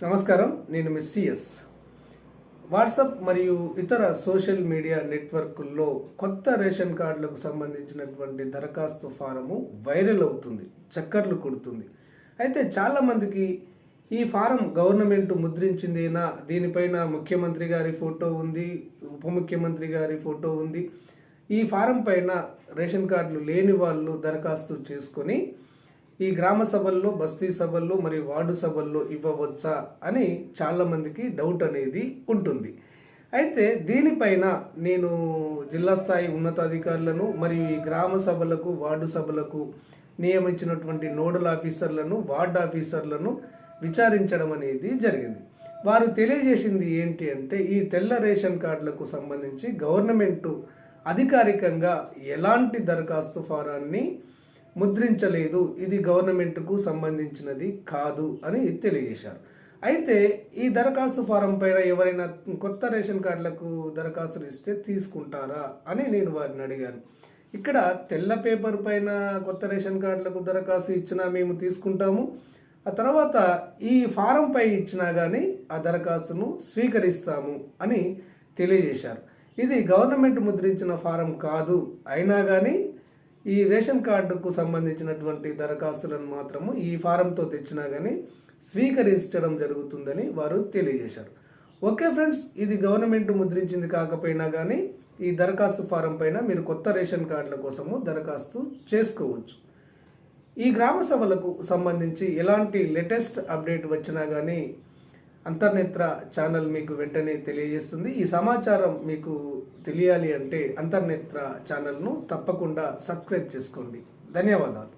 నమస్కారం నేను miss CS WhatsApp మరియు ఇతర సోషల్ మీడియా నెట్వర్క్ల్లో కొత్త రేషన్ కార్డులకు సంబంధించినటువంటి దరఖాస్తు ఫారము వైరల్ అవుతుంది చక్కర్లు కొడుతుంది. అయితే చాలామందికి ఈ ఫారం గవర్నమెంట్ ముద్రించిందేనా? దీనిపైన ముఖ్యమంత్రి గారి ఫోటో ఉంది ఉప ముఖ్యమంత్రి గారి ఫోటో ఉంది. ఈ ఫారం పైన రేషన్ కార్డులు లేని వాళ్ళు దరఖాస్తు చేసుకొని ఈ గ్రామ సభల్లో బస్తీ సభల్లో మరియు వార్డు సభల్లో ఇవ్వవచ్చా అని చాలామందికి డౌట్ అనేది ఉంటుంది. అయితే దీనిపైన నేను జిల్లా స్థాయి ఉన్నతాధికారులను మరియు ఈ గ్రామ సభలకు వార్డు సభలకు నియమించినటువంటి నోడల్ ఆఫీసర్లను వార్డు ఆఫీసర్లను విచారించడం అనేది జరిగింది. వారు తెలియజేసింది ఏంటి అంటే ఈ తెల్ల రేషన్ కార్డులకు సంబంధించి గవర్నమెంట్ అధికారికంగా ఎలాంటి దరఖాస్తు ఫారాన్ని ముద్రించలేదు. ఇది గవర్నమెంట్కు సంబంధించినది కాదు అని తెలియజేశారు. అయితే ఈ దరఖాస్తు ఫారం పైన ఎవరైనా కొత్త రేషన్ కార్డులకు దరఖాస్తులు ఇస్తే తీసుకుంటారా అని నేను వారిని అడిగాను. ఇక్కడ తెల్ల పేపర్ పైన కొత్త రేషన్ కార్డులకు దరఖాస్తు ఇచ్చినా మేము తీసుకుంటాము. ఆ తర్వాత ఈ ఫారం పై ఇచ్చినా కానీ ఆ దరఖాస్తును స్వీకరిస్తాము అని తెలియజేశారు. ఇది గవర్నమెంట్ ముద్రించిన ఫారం కాదు. అయినా కానీ ఈ రేషన్ కార్డుకు సంబంధించినటువంటి దరఖాస్తులను మాత్రము ఈ ఫారంతో తెచ్చినా కానీ స్వీకరించడం జరుగుతుందని వారు తెలియజేశారు. ఓకే ఫ్రెండ్స్ ఇది గవర్నమెంట్ ముద్రించింది కాకపోయినా కానీ ఈ దరఖాస్తు ఫారం పైన మీరు కొత్త రేషన్ కార్డుల కోసము దరఖాస్తు చేసుకోవచ్చు. ఈ గ్రామ సభలకు సంబంధించి ఎలాంటి లేటెస్ట్ అప్డేట్ వచ్చినా కానీ అంతర్నేత్ర ఛానల్ మీకు వెంటనే తెలియజేస్తుంది. ఈ సమాచారం మీకు తెలియాలి అంటే అంతర్నేత్ర ఛానల్ను తప్పకుండా సబ్స్క్రైబ్ చేసుకోండి. ధన్యవాదాలు.